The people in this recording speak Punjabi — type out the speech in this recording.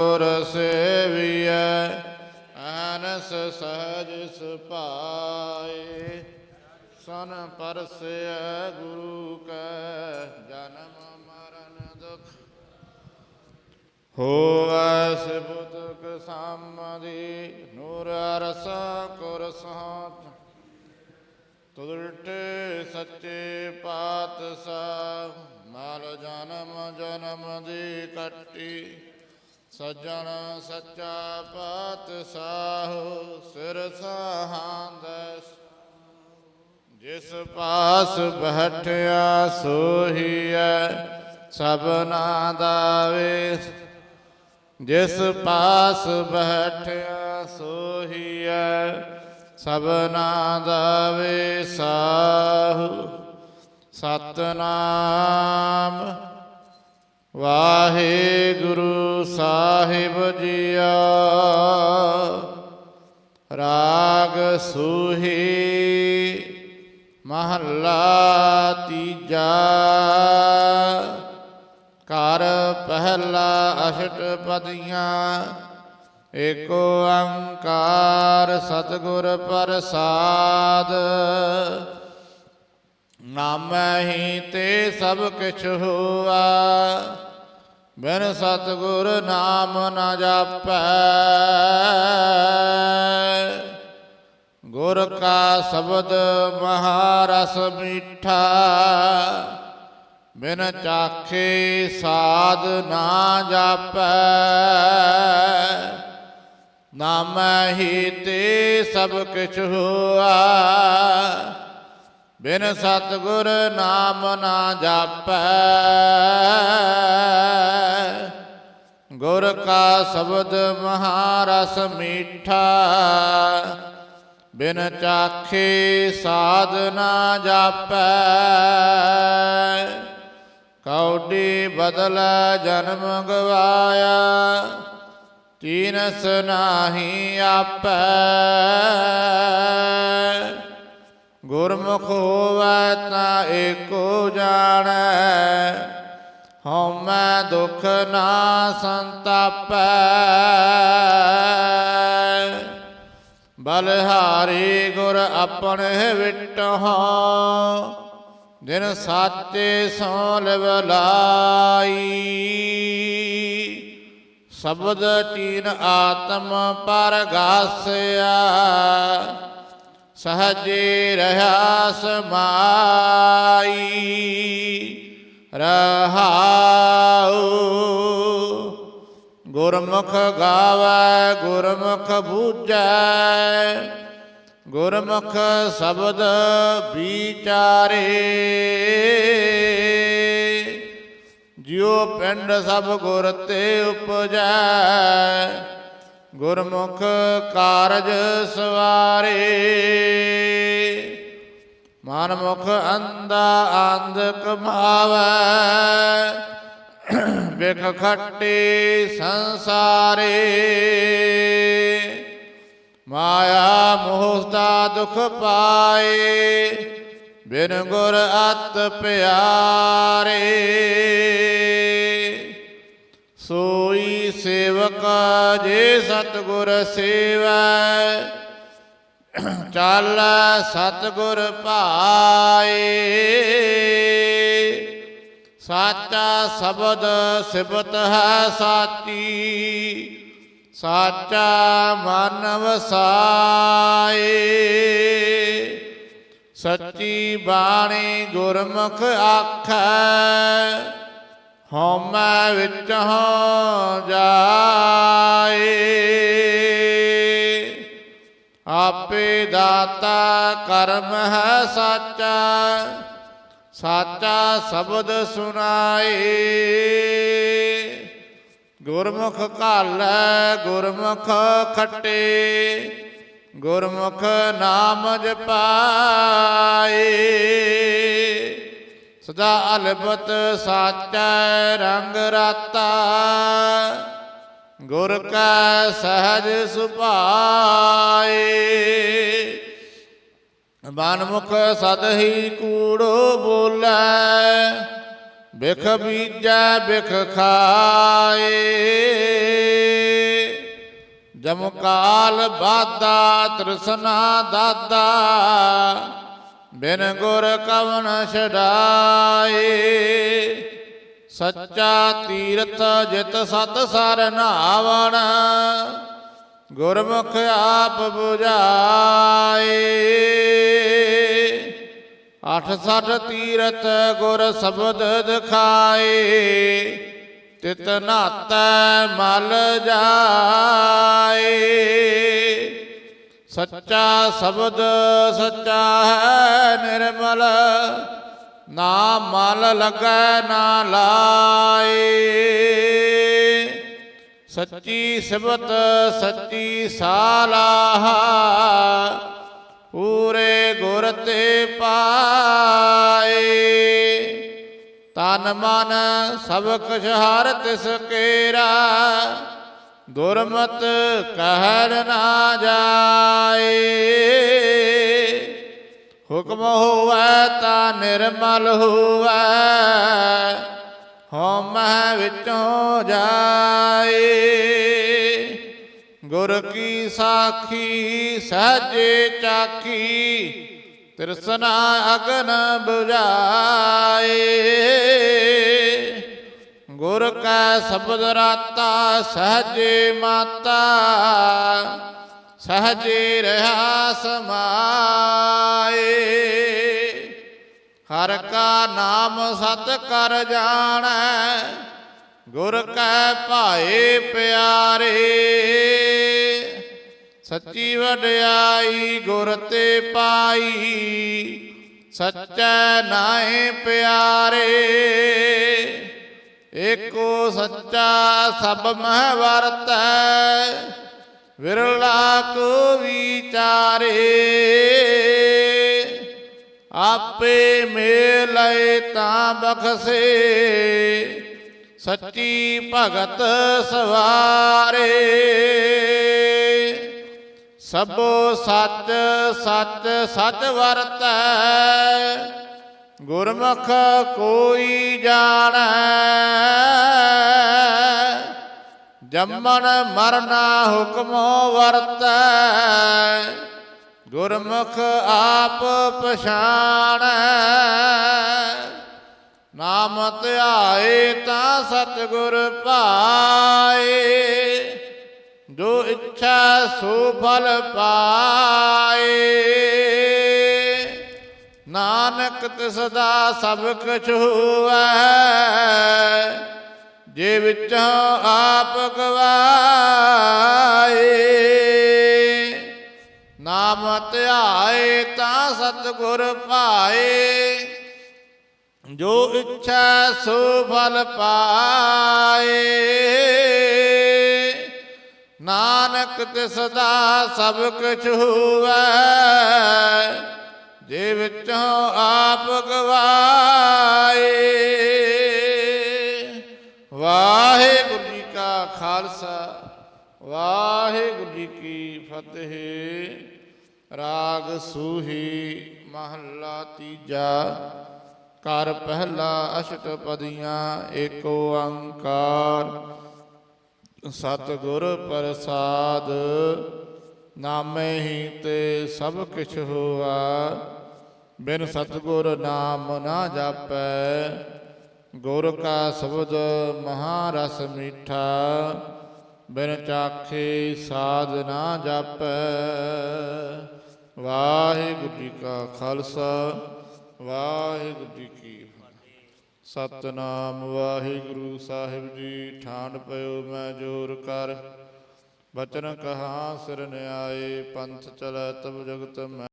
ਗੁਰ ਸੇਵੀਐ ਅਨਸ ਸਹਜ ਸੁਪਾਏ ਸਨ ਪਰਸੈ ਗੁਰੂ ਕੈ, ਜਨਮ ਮਰਨ ਦੁਖ। ਹੋਵੈ ਸਿਬੁਤਕ ਸਾਮਦੀ ਨੂਰ ਰਸ ਕੁਰ ਸਾਚ ਤੁਲਟੇ ਸੱਚੇ ਪਾਤਸ਼ਾਹ, ਮਾਲ ਜਨਮ ਜਨਮ ਦੀ ਕੱਟੀ। ਸੱਜਣ ਸੱਚਾ ਪਾਤਸ਼ਾਹ, ਸਿਰ ਸਹਾੰਦਸ ਜਿਸ ਪਾਸ ਬਹਿਠਿਆ ਸੋਹੀਐ ਸਭਨਾ ਦਾ ਵੇਸ ਜਿਸ ਪਾਸ ਬੈਠਿਆ ਸੋਹੀਐ ਸਭਨਾ ਦਾ ਵੇਸਾਹੁ ਸਤਨਾਮ ਵਾਹਿਗੁਰੂ ਸਾਹਿਬ ਜੀਆ। ਰਾਗ ਸੂਹੀ ਮਹੱਲਾ ਤੀਜਾ। ਘਰ ਪਹਿਲਾ ਅਸ਼ਟ ਪਦੀਆਂ ਏਕ ਓੰਕਾਰ ਸਤਿਗੁਰ ਪ੍ਰਸਾਦ। ਨਾਮੈ ਹੀ ਤੇ ਸਭ ਕਿਛ ਹੋਆ। ਬਿਨ ਸਤਿਗੁਰ ਨਾਮ ਨਾ ਜਾਪੈ। ਗੁਰ ਕਾ ਸ਼ਬਦ ਮਹਾਰਸ ਮੀਠਾ। ਬਿਨ ਚਾਖੇ ਸਾਧ ਨਾ ਜਾਪੈ। ਨਾਮੈ ਹੀ ਤੇ ਸਭ ਕਿਛ ਹੋਆ। ਬਿਨ ਸਤਿਗੁਰ ਨਾਮ ਨਾ ਜਾਪੈ। ਗੁਰ ਕਾ ਸ਼ਬਦ ਮਹਾਰਸ ਮੀਠਾ। ਬਿਨ ਚਾਖੇ ਸਾਧ ਨਾ ਜਾਪੈ। ਕੌਡੀ ਬਦਲ ਜਨਮ ਗਵਾਇਆ। ਤੀਨਸ ਨਾਹੀ ਆਪੈ। ਗੁਰਮੁਖ ਹੋਵੈ ਤਾਂ ਏਕੋ ਜਾਣੈ। ਹਉਮੈ ਦੁਖ ਨਾ ਸੰਤਾਪੈ। ਬਲਹਾਰੀ ਗੁਰ ਆਪਣੇ ਵਿਟਹੁ, ਦਿਨ ਸਾਚੇ ਸੋ ਲਿਵ ਲਾਈ। ਸ਼ਬਦ ਤੀਨ ਆਤਮ ਪਰ ਗਾਸਿਆ ਸਹਜੇ ਰਹਾ ਸਮਾਈ ਰਹਾਉ। ਗੁਰਮੁਖ ਗਾਵੈ, ਗੁਰਮੁਖ ਬੂਝੈ। ਗੁਰਮੁਖ ਸ਼ਬਦ ਵਿਚਾਰੇ। ਜਿਉ ਪਿੰਡ ਸਭ ਗੁਰ ਤੇ ਉਪਜੈ। ਗੁਰਮੁਖ ਕਾਰਜ ਸਵਾਰੇ। ਮਨਮੁਖ ਅੰਦਾ ਅੰਧ ਕਮਾਵੈ ਬਿਖ ਖੱਟੇ ਸੰਸਾਰੇ। ਮਾਇਆ ਮੋਹ ਦਾ ਦੁਖ ਪਾਏ। ਬਿਨ ਗੁਰ ਅਤ ਪਿਆਰੇ। ਸੋਈ ਸੇਵਕ ਜੇ ਸਤਗੁਰ ਸੇਵੈ। ਚੱਲ ਸਤਗੁਰ ਭਾਏ। ਸਾਚਾ ਸ਼ਬਦ ਸਿਬਤ ਹੈ ਸਾਚੀ। ਸਾਚਾ ਮਨ ਵਸਾਏ ਸੱਚੀ ਬਾਣੀ ਗੁਰਮੁਖ ਆਖੈ। ਹਉਮੈ ਵਿੱਚ ਹੋ ਜਾਏ। ਆਪੇ ਦਾਤਾ ਕਰਮ ਹੈ ਸਾਚਾ ਸਾਚਾ ਸ਼ਬਦ ਸੁਣਾਏ। ਗੁਰਮੁਖ ਘਾਲੈ, ਗੁਰਮੁਖ ਖੱਟੇ, ਗੁਰਮੁਖ ਨਾਮ ਜਪਾਏ। ਸਦਾ ਅਲਬਤ ਸਾਚੈ ਰੰਗ ਰਾਤਾ। ਗੁਰ ਕਾ ਸਹਜ ਸੁਭਾਏ। ਮਨਮੁਖ ਸਦ ਹੀ ਕੂੜੋ ਬੋਲੇ। ਬਿਖ ਬੀਜੈ, ਬਿਖ ਖਾਏ। ਜਮ ਕਾਲ ਬਾਦਾ, ਤ੍ਰਿਸ਼ਨਾ ਦਾਦਾ। ਬਿਨ ਗੁਰ ਕਵਨ ਛਡਾਏ, ਸੱਚਾ ਤੀਰਥ ਜਿਤ ਸਤ ਸਰ ਨਾਵਣ, ਗੁਰਮੁਖ ਆਪ 부ਝਾਏ ਅਠ ਸਠ ਤੀਰਥ ਗੁਰ ਸ਼ਬਦ ਦਿਖਾਏ, ਤਿਤ ਨਾਤੈ ਮਲ ਜਾਏ। ਸੱਚਾ ਸ਼ਬਦ ਸੱਚਾ ਹੈ ਨਿਰਮਲ, ਨਾ ਮਲ ਲੱਗੈ, ਨਾ ਲਾਏ। ਸੱਚੀ ਸਿਬਤ ਸੱਚੀ ਸਾਲਾਹ, ਪੂਰੇ ਗੁਰ ਤੇ ਪਾਏ। ਤਨ ਮਨ ਸਭ ਕੁਛ ਹਰ ਤਿਸ ਕੇਰਾ ਦੁਰਮਤ ਕਹਿਰ ਨਾ ਜਾਏ। ਹੁਕਮ ਹੋਵੇ ਤਾਂ ਨਿਰਮਲ ਹੋਵੇ। ਹਉਮੈ ਵਿੱਚੋਂ ਜਾਏ। ਗੁਰ ਕੀ ਸਾਖੀ, ਸਹਜੇ ਚਾਖੀ, ਤ੍ਰਿਸ਼ਨਾ ਅਗਨ ਬੁਝਾਏ। ਸ਼ਬਦ ਰਾਤਾ, ਸਹਜੇ ਮਾਤਾ, ਸਹਜੇ ਰਹਾ ਸਮਾਏ। ਹਰ ਕਾ ਨਾਮ ਸਤ ਕਰ ਜਾਣੈ, ਗੁਰ ਕੈ ਭਾਏ ਪਿਆਰੇ। ਸੱਚੀ ਵਡਿਆਈ, ਗੁਰ ਤੇ ਪਾਈ, ਸੱਚੈ ਨਾਏ ਪਿਆਰੇ। ਏਕੋ ਸੱਚਾ ਸਭ ਮਹਿ ਵਰਤੈ ਵਿਰਲਾ ਕੋ ਵਿਚਾਰੇ ਆਪੇ ਮੇਲੇ ਤਾਂ ਬਖਸੇ, ਸੱਚੀ ਭਗਤ ਸਵਾਰੇ। ਸਭੋ ਸੱਚ ਸੱਚ ਸੱਚ ਵਰਤੈ ਗੁਰਮੁਖ ਕੋਈ ਜਾਣੈ। ਜੰਮਣ ਮਰਨਾ ਹੁਕਮੋ ਵਰਤੈ। ਗੁਰਮੁਖ ਆਪ ਪਛਾਣੈ। ਨਾਮ ਧਿਆਏ ਤਾਂ ਸਤਿਗੁਰ ਪਾਏ। ਜੋ ਇੱਛਾ ਸੋ ਫਲ ਪਾਏ। ਨਾਨਕ ਤਿਸ ਦਾ ਸਭ ਕੁਛ ਹੋਵੈ, ਜੇ ਵਿੱਚੋਂ ਆਪ ਗਵਾਏ। ਨਾਮ ਧਿਆਏ ਤਾਂ ਸਤਿਗੁਰ ਪਾਏ ਜੋ ਇੱਛਾ ਸੋ ਫਲ ਪਾਏ। ਨਾਨਕ ਤਿਸ ਦਾ ਸਭ ਕੁਛ ਹੋਵੈ ਦੇ ਵਿੱਚੋਂ ਆਪ ਗਵਾਏ। ਵਾਹਿਗੁਰੂ ਜੀ ਕਾ ਖਾਲਸਾ, ਵਾਹਿਗੁਰੂ ਜੀ ਕੀ ਫਤਿਹ। ਰਾਗ ਸੂਹੀ ਮਹੱਲਾ ਤੀਜਾ ਕਰ ਪਹਿਲਾ ਅਸ਼ਟਪਦੀਆਂ, ਏਕ ਓੰਕਾਰ ਸਤਿਗੁਰ ਪ੍ਰਸਾਦ, ਨਾਮੇ ਹੀ ਤੇ ਸਭ ਕਿਛ ਹੋਆ। ਬਿਨ ਸਤਿਗੁਰ ਨਾਮ ਨਾ ਜਾਪੈ, ਗੁਰ ਕਾ ਸ਼ਬਦ ਮਹਾਰਸ ਮੀਠਾ, ਬਿਨ ਚਾਖੇ ਸਾਧ ਨਾ ਜਾਪੈ। ਵਾਹਿਗੁਰੂ ਜੀ ਕਾ ਖਾਲਸਾ, ਵਾਹਿਗੁਰੂ ਜੀ ਕੀ ਫਤਿਹ। ਸਤਨਾਮ ਵਾਹਿਗੁਰੂ ਸਾਹਿਬ ਜੀ ਠਾਣ ਪਇਓ ਮੈਂ ਜੋਰ ਕਰ। ਬਚਨ ਕਹਾ ਸਿਰ ਨਿਆਏ, ਪੰਥ ਚਲੈ ਤਬ ਜਗਤ ਮੈਂ